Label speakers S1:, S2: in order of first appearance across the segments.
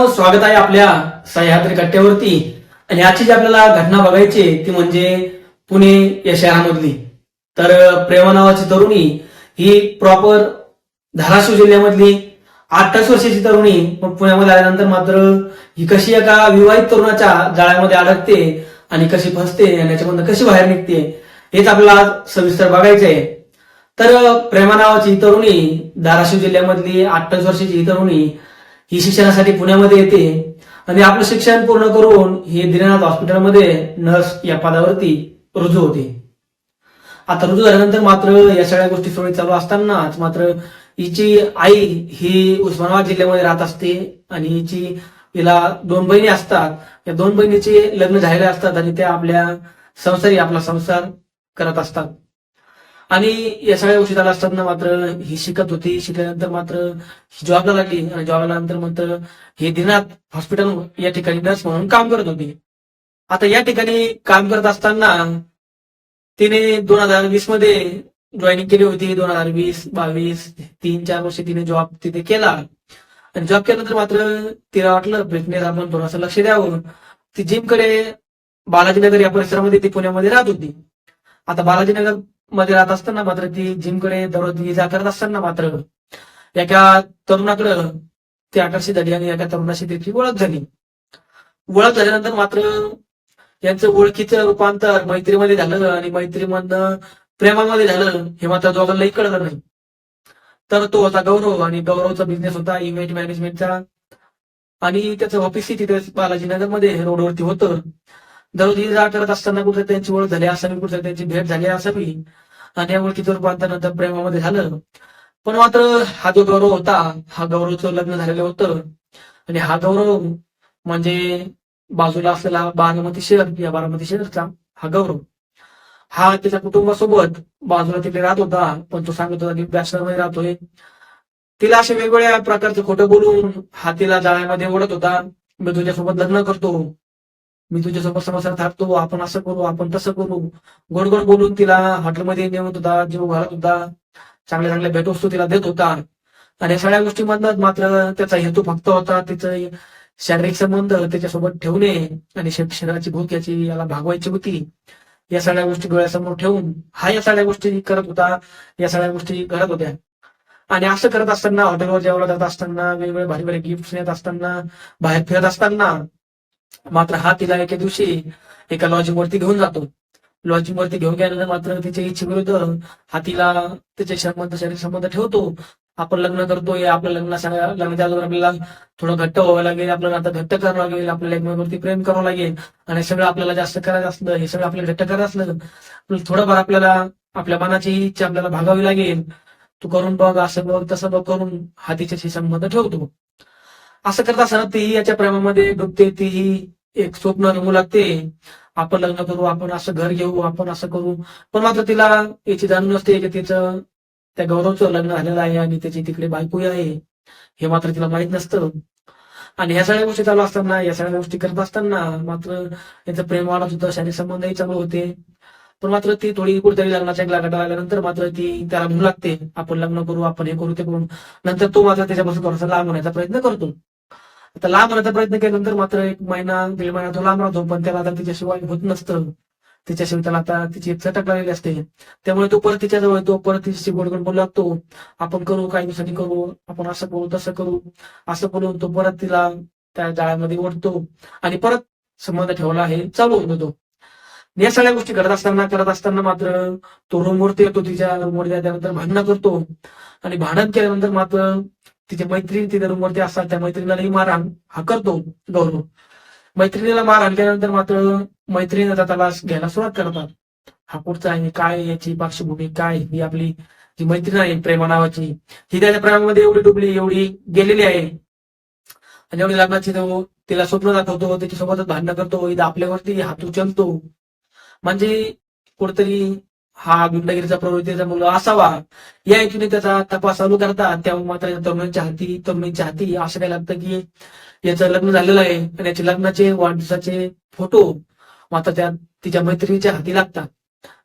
S1: मित्रांनो स्वागत आहे आपल्या सह्याद्री कट्ट्यावरती. आणि आजची जी आपल्याला घटना बघायची ती म्हणजे पुणे या शहरामधली. तर प्रेमा नावाची तरुणी ही प्रॉपर धाराशिव जिल्ह्यामधली अठ्ठावीस वर्षाची तरुणी पुण्यामध्ये आल्यानंतर मात्र ही कशी एका विवाहित तरुणाच्या जाळ्यामध्ये अडकते आणि कशी फसते आणि याच्यामधून कशी बाहेर निघते हेच आपल्याला सविस्तर बघायचं आहे. तर प्रेमा नावाची तरुणी धाराशिव जिल्ह्यामधली अठ्ठावीस वर्षाची ही तरुणी ही शिक्षणासाठी पुण्यामध्ये येते आणि आपलं शिक्षण पूर्ण करून ही दिनानाथ हॉस्पिटलमध्ये नर्स या पदावरती रुजू होते. आता रुजू झाल्यानंतर मात्र या सगळ्या गोष्टी सोयी चालू असतानाच मात्र हिची आई ही उस्मानाबाद जिल्ह्यामध्ये राहत असते आणि हिची हिला दोन बहिणी असतात. या दोन बहिणीचे लग्न झालेले असतात आणि त्या आपल्या संसारी आपला संसार करत असतात. आणि या सगळ्या गोष्टी चालू असताना मात्र ही शिकत होती. शिकल्यानंतर मात्र जॉबला लागली आणि जॉबला नंतर मात्र हे दिनात हॉस्पिटल या ठिकाणी नर्स म्हणून काम करत होती. आता या ठिकाणी काम करत असताना तिने दोन हजार वीसमध्ये जॉईनिंग केली होती. दोन हजार वीस बावीस तीन चार वर्ष तिने जॉब तिथे केला. आणि जॉब केल्यानंतर मात्र तिला वाटलं फिटनेस आपण थोडंसं लक्ष द्यावं. ती जिमकडे बालाजीनगर या परिसरामध्ये ती पुण्यामध्ये राहत होती. आता बालाजीनगर मध्ये राहत असताना मात्र ती जिमकडे दररोज ये जा करत असताना मात्र एका तरुणाकडं ती आकर्षित झाली आणि एका तरुणाशी त्याची ओळख झाली. ओळख झाल्यानंतर मात्र यांचं ओळखीचं रूपांतर मैत्रीमध्ये झालं आणि मैत्रीमधनं प्रेमामध्ये झालं हे मात्र दोघांनाही कळलं नाही. तर तो होता गौरव आणि गौरवचा बिझनेस होता इव्हेंट मॅनेजमेंटचा आणि त्याचं ऑफिस तिथे बालाजीनगरमध्ये रोडवरती होतं. दररोज ये जा करत असताना कुठे त्यांची ओळख झाली असावी कुठे त्यांची भेट झाली असावी आणि या ओळखीचं रूपांतर नंतर प्रेमामध्ये झालं. पण मात्र हा जो गौरव होता हा गौरवचं लग्न झालेलं होतं. आणि हा गौरव म्हणजे बाजूला असलेला बारामती शहर या बारामती शहरचा हा गौरव. हा त्याच्या कुटुंबासोबत बाजूला तिकडे राहत होता पण तो सांगत होता की बॅचलरमध्ये राहतोय. तिला असे वेगवेगळ्या प्रकारचं खोटं बोलून हा तिला जाळ्यामध्ये ओढत होता. मी तुझ्यासोबत लग्न करतो. मी तुझ्यासोबत समस्या थांबतो आपण असं करू आपण तसं करू. गोड गोड बोलून तिला हॉटेलमध्ये नेऊन होता जीव घालत होता. चांगल्या चांगल्या भेटवस्तू तिला देत होता. आणि या सगळ्या गोष्टींमधनं मात्र त्याचा हेतू फक्त होता तिचं शारीरिक संबंध त्याच्यासोबत ठेवणे आणि शरीराची भूक याची याला भागवायची होती. या सगळ्या गोष्टी डोळ्यासमोर ठेवून हा या सगळ्या गोष्टी करत होता या सगळ्या गोष्टी घडत होत्या. आणि असं करत असताना हॉटेलवर जेवला जात असताना वेगवेगळे भारी भारी गिफ्ट नेत असताना बाहेर फिरत असताना मात्र हा तिला एके दिवशी एका लॉजिंग वरती घेऊन जातो. लॉजिंग वरती घेऊन गेल्यानंतर मात्र तिच्या इच्छेविरुद्ध हा तिला त्याचे संबंध शरीर संबंध ठेवतो. आपण लग्न करतोय आपलं लग्न लग्नाच्या अगोदर आपल्याला थोडं घट्ट व्हावं लागेल आपल्याला आता घट्ट करावं लागेल आपल्याला एकमेकांवरती प्रेम करावं लागेल. आणि हे सगळं आपल्याला जास्त करायचं असलं हे सगळं आपल्याला घट्ट करायचं असलं थोडंफार आपल्याला आपल्या मनाची इच्छा आपल्याला भागावी लागेल. तू करून बघ असं बघ तसं बघ करून हा तिच्याशी संबंध ठेवतो. असं करत असताना तेही याच्या प्रेमामध्ये डुबते तीही एक स्वप्न रंगू लागते. आपण लग्न करू आपण असं घर घेऊ आपण असं करू. पण मात्र तिला याची जाणून नसते की तिचं त्या गौरवचं लग्न झालेलं आहे आणि त्याची तिकडे बायकोही आहे. हे मात्र तिला माहीत नसतं. आणि ह्या सगळ्या गोष्टी चालू असताना या सगळ्या गोष्टी करत असताना मात्र यांचं प्रेम वाढत होतं शारीरिक संबंधही चालू होते. पण मात्र ती थोडी कुठेतरी लग्नाच्या गटाला आल्यानंतर मात्र ती त्याला म्हणू लागते आपण लग्न करू आपण हे करू ते करून नंतर तो मात्र त्याच्यापासून थोडासा लांब होण्याचा प्रयत्न करतो. आता लांब होण्याचा प्रयत्न केल्यानंतर मात्र एक महिना दीड महिना तो लांब राहतो पण त्याला आता तिच्याशिवाय होत नसतं. तिच्याशिवाय त्याला आता तिची चटक लागलेली असते. त्यामुळे तो परत तिच्या जवळ येतो परत तिच्याशी गोडगोड बोलू लागतो. आपण करू काही दिवसांनी करू आपण असं करू तसं करू असं बोलून तो परत तिला त्या जाळ्यामध्ये ओढतो आणि परत संबंध ठेवला आहे चालू होतो तो. या सगळ्या गोष्टी करत असताना करत असताना मात्र तो रूमवरती येतो तिच्या रूमवर त्यानंतर भांडणं करतो. आणि भांडण केल्यानंतर मात्र तिच्या मैत्रीण तिच्या रूमवरती असतात. त्या मैत्रिणीलाही मारहाण हा करतो गौरव. मैत्रिणीला मारहाण केल्यानंतर मात्र मैत्रिणी त्याला घ्यायला सुरुवात करतात. हा पुढचा आहे काय याची पार्श्वभूमी काय ही आपली जी मैत्रीण आहे प्रेमा नावाची ही त्याच्या प्रेमामध्ये एवढी डुबली एवढी गेलेली आहे. आणि एवढी लग्नाची तो तिला स्वप्न दाखवतो त्याच्यासोबतच भांडणं करतो. इथं आपल्यावरती हात उचलतो. म्हणजे कुठतरी हा गुंडगिरीचा प्रवृत्तीचा मुलगा असावा. या हेतूने त्याचा तपास चालू करतात त्यामुळे मात्र तरुणांच्या हाती तरुणींच्या हाती असं काय लागतं की याचं लग्न झालेलं आहे. आणि याचे लग्नाचे वाढदिवसाचे फोटो मात्र त्या तिच्या मैत्रिणीच्या हाती लागतात.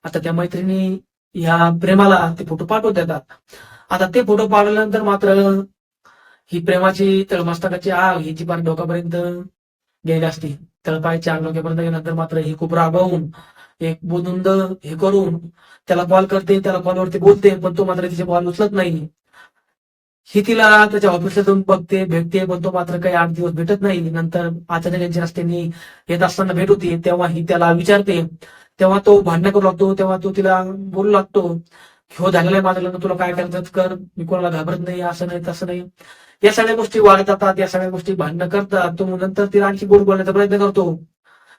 S1: आता त्या मैत्रिणी ह्या प्रेमाला ते फोटो पाठवत येतात. आता ते फोटो पाठवल्यानंतर मात्र ही प्रेमाची तळमस्तकाची आग ही जी पार डोक्यापर्यंत गेली असती. तळपायची आग डोक्यापर्यंत गेल्यानंतर मात्र ही खूप राबवून एक बोधुंद हे करून त्याला कॉल करते त्याला कॉलवरती बोलते पण तो मात्र तिचे कॉल उचलत नाही. ही तिला त्याच्या ऑफिसला जाऊन बघते भेटते पण तो मात्र काही आठ दिवस भेटत नाही. नंतर आचार्य यांच्या रस्त्याने येत असताना भेट होती तेव्हा ही त्याला विचारते. तेव्हा तो भांडण करू लागतो तेव्हा तो तिला बोलू लागतो हो झालेलं आहे माझं लग्न तुला काय करायचं कर मी कोणाला घाबरत नाही असं नाही तसं नाही. या सगळ्या गोष्टी वाढत जातात या सगळ्या गोष्टी भांडणं करतात. तो नंतर तिला आणखी बोल बोलण्याचा प्रयत्न करतो.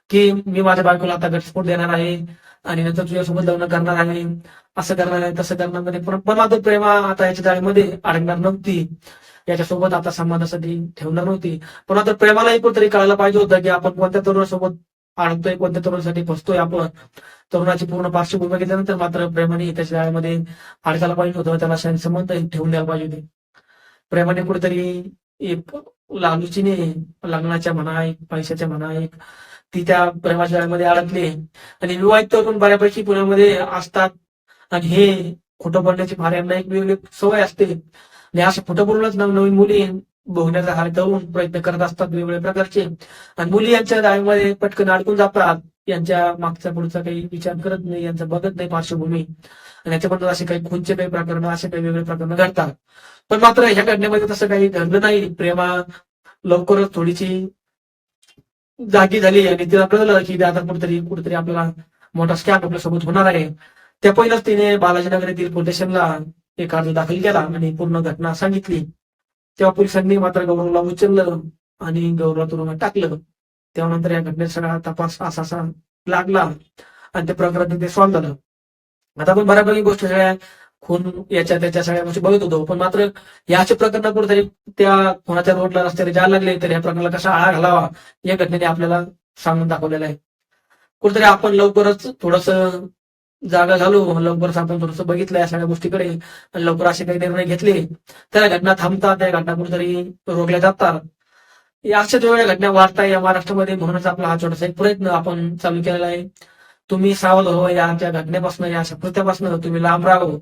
S1: की मी माझ्या बायकोला आता घटस्फोट देणार आहे आणि नंतर तुझ्यासोबत लग्न करणार आहे. असं करणार आहे तसं करणार नाही. पण पण आता प्रेमा आता याच्या जाळीमध्ये अडकणार नव्हती. याच्यासोबत आता संबंधासाठी ठेवणार नव्हती. पण आता प्रेमालाही कुठेतरी कळायला पाहिजे होतं की आपण कोणत्या तरुणासोबत अडकतोय कोणत्या तरुणासाठी फसतोय आपण. तरुणाची पूर्ण पार्श्वभूमी घेतल्यानंतर मात्र प्रेमाने त्याच्या जाळ्यामध्ये अडकायला पाहिजे होतं त्याला संबंध ठेवून द्यायला पाहिजे होते. प्रेमाने कुठेतरी एक लालूचीने लग्नाच्या म्हणा एक पैशाच्या म्हणा एक ती त्या प्रेमाशाळेमध्ये अडकले. आणि विवाहित तरुण बऱ्यापैकी पुण्यामध्ये असतात. आणि हे खोटं बोलण्याची फार यांना एक वेगळी सवय असते. आणि असं खोटं बोलूनच नवनवीन मुली बघण्याचा हाल तरुण प्रयत्न करत असतात वेगवेगळ्या प्रकारचे. आणि मुली यांच्या जाळ्यामध्ये पटकन अडकून जातात. यांच्या मागचा पुढचा काही विचार करत नाही यांचा बघत नाही पार्श्वभूमी. आणि याच्याबद्दल असे काही खूनचे काही प्रकरण असे काही वेगळे प्रकरण घडतात. पण मात्र ह्या घटनेमध्ये तसं काही घडलं नाही. प्रेमा लवकरच थोडीशी जागी झाली आणि तिला कळलं की आता कुठेतरी कुठेतरी आपल्याला मोठा स्कॅम आपल्यासोबत होणार आहे. त्या पहिलंच तिने बालाजीनगर येथील पोलीस स्टेशनला एक अर्ज दाखल केला आणि पूर्ण घटना सांगितली. तेव्हा पोलिसांनी मात्र गौरवला उचललं आणि गौरवला तुरुंगात टाकलं. तेव्हा या घटनेत सगळा तपास असा असा लागला आणि ते प्रकरण ते सॉल्व्ह झालं. आता आपण बऱ्यापैकी गोष्ट सगळ्या खून याच्या त्याच्या सगळ्या गोष्टी बघत होतो पण मात्र याचे प्रकरण कुठेतरी त्या खुनाच्या रोडला रस्त्याने जायला लागले तर या प्रकरणाला कसा आळा घालावा या घटनेने आपल्याला सांगून दाखवलेलं आहे. कुठेतरी आपण लवकरच थोडस जागा झालो लवकरच आपण थोडस बघितलं या सगळ्या गोष्टीकडे लवकर असे काही निर्णय घेतले. त्या घटना थांबतात त्या घटना कुठेतरी रोखल्या जातात. या अशा जेवढ्या घटना वाढताय या महाराष्ट्रामध्ये म्हणूनच आपला हा छोटासा एक प्रयत्न आपण चालू केलेला आहे. तुम्ही सावध हो या आमच्या घटनेपासून या अशा कृत्यापासून तुम्ही लांब राहावं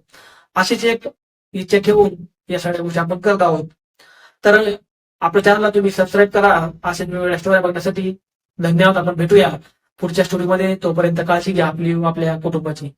S1: अशीच एक इच्छा ठेवून या सगळ्या गोष्टी आपण करत आहोत. तर आपल्या चॅनलला तुम्ही सबस्क्राईब करा असे वेगवेगळ्या स्टोऱ्या बघण्यासाठी धन्यवाद. आपण भेटूया पुढच्या स्टोरीमध्ये तोपर्यंत काळजी घ्या आपली आपल्या कुटुंबाची.